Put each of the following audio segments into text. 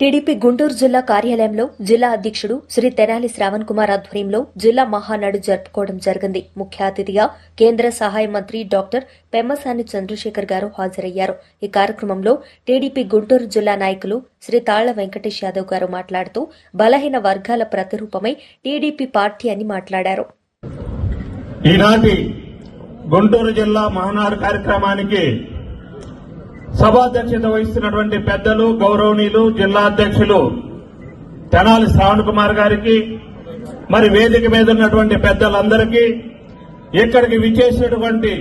TDP Guntur జిల్లా కార్యాలయంలో జిల్లా అధ్యక్షుడు శ్రీ తెనాలి శ్రావణ్ కుమార్ ఆధ్వర్యంలో జిల్లా మహానాడు జరుపుకోవడం జరిగింది. ముఖ్య అతిథిగా కేంద్ర సహాయ మంత్రి డాక్టర్ పెమ్మసాని చంద్రశేఖర్ గారు హాజరయ్యారు. ఈ కార్యక్రమంలో టీడీపీ గుంటూరు జిల్లా నాయకులు శ్రీ తాళ్ళ వెంకటేష్ యాదవ్ గారు మాట్లాడుతూ బలహీన వర్గాల ప్రతిరూపమై టీడీపీ పార్టీ అని మాట్లాడారు. ఈనాటి గుంటూరు జిల్లా మహానాడు కార్యక్రమానికి సభాధ్యక్షత వహిస్తున్నటువంటి పెద్దలు గౌరవనీయులు జిల్లా అధ్యక్షులు తెనాలి శ్రావణ్ కుమార్ గారికి మరి వేదిక మీద ఉన్నటువంటి పెద్దలందరికీ ఇక్కడికి విచ్చేసినటువంటి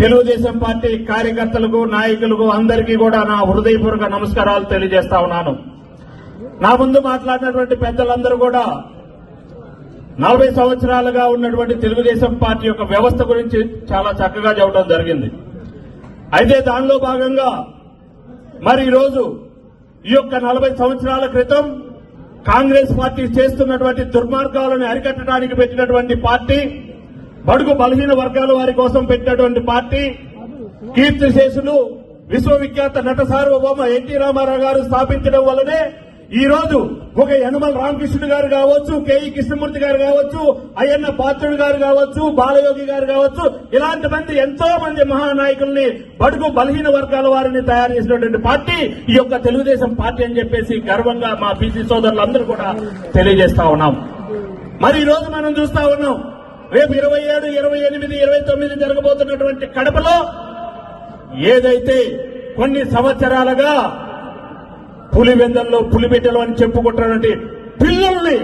తెలుగుదేశం పార్టీ కార్యకర్తలకు నాయకులకు అందరికీ కూడా నా హృదయపూర్వక నమస్కారాలు తెలియజేస్తా ఉన్నాను. నా ముందు మాట్లాడినటువంటి పెద్దలందరూ కూడా నలభై సంవత్సరాలుగా ఉన్నటువంటి తెలుగుదేశం పార్టీ యొక్క వ్యవస్థ గురించి చాలా చక్కగా చెప్పడం జరిగింది. అయితే దానిలో భాగంగా మరి ఈరోజు ఈ యొక్క నలభై సంవత్సరాల క్రితం కాంగ్రెస్ పార్టీ చేస్తున్నటువంటి దుర్మార్గాలను అరికట్టడానికి పెట్టినటువంటి పార్టీ బడుగు బలహీన వర్గాల వారి కోసం పెట్టినటువంటి పార్టీ కీర్తిశేషులు విశ్వవిఖ్యాత నట సార్వభౌమ ఎన్టీ రామారావు గారు స్థాపించడం వల్లనే ఈ రోజు ఒక యనమల రామకృష్ణుడు గారు కావచ్చు కేఈ కృష్ణమూర్తి గారు కావచ్చు అయ్యన్న పాత్రుడు గారు కావచ్చు బాలయోగి గారు కావచ్చు ఇలాంటి మంది ఎంతో మంది మహానాయకుల్ని బడుగు బలహీన వర్గాల వారిని తయారు చేసినటువంటి పార్టీ ఈ యొక్క తెలుగుదేశం పార్టీ అని చెప్పేసి గర్వంగా మా బీసీ సోదరులందరూ కూడా తెలియజేస్తా ఉన్నాం. మరి ఈ రోజు మనం చూస్తా ఉన్నాం రేపు ఇరవై ఏడు ఇరవై ఎనిమిది ఇరవై తొమ్మిది జరగబోతున్నటువంటి కడపలో ఏదైతే కొన్ని సంవత్సరాలుగా పులివెందల్లో పులిబిడ్డలు అని చెప్పుకుంటున్నటువంటి పిల్లల్ని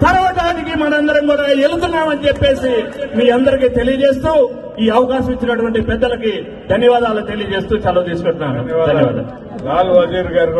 తరవటానికి మనందరం కూడా వెళుతున్నామని చెప్పేసి మీ అందరికీ తెలియజేస్తూ ఈ అవకాశం ఇచ్చినటువంటి పెద్దలకి ధన్యవాదాలు తెలియజేస్తూ సెలవు తీసుకుంటున్నాను. ధన్యవాదాలు. లాల్ వజీర్ గారు కూడా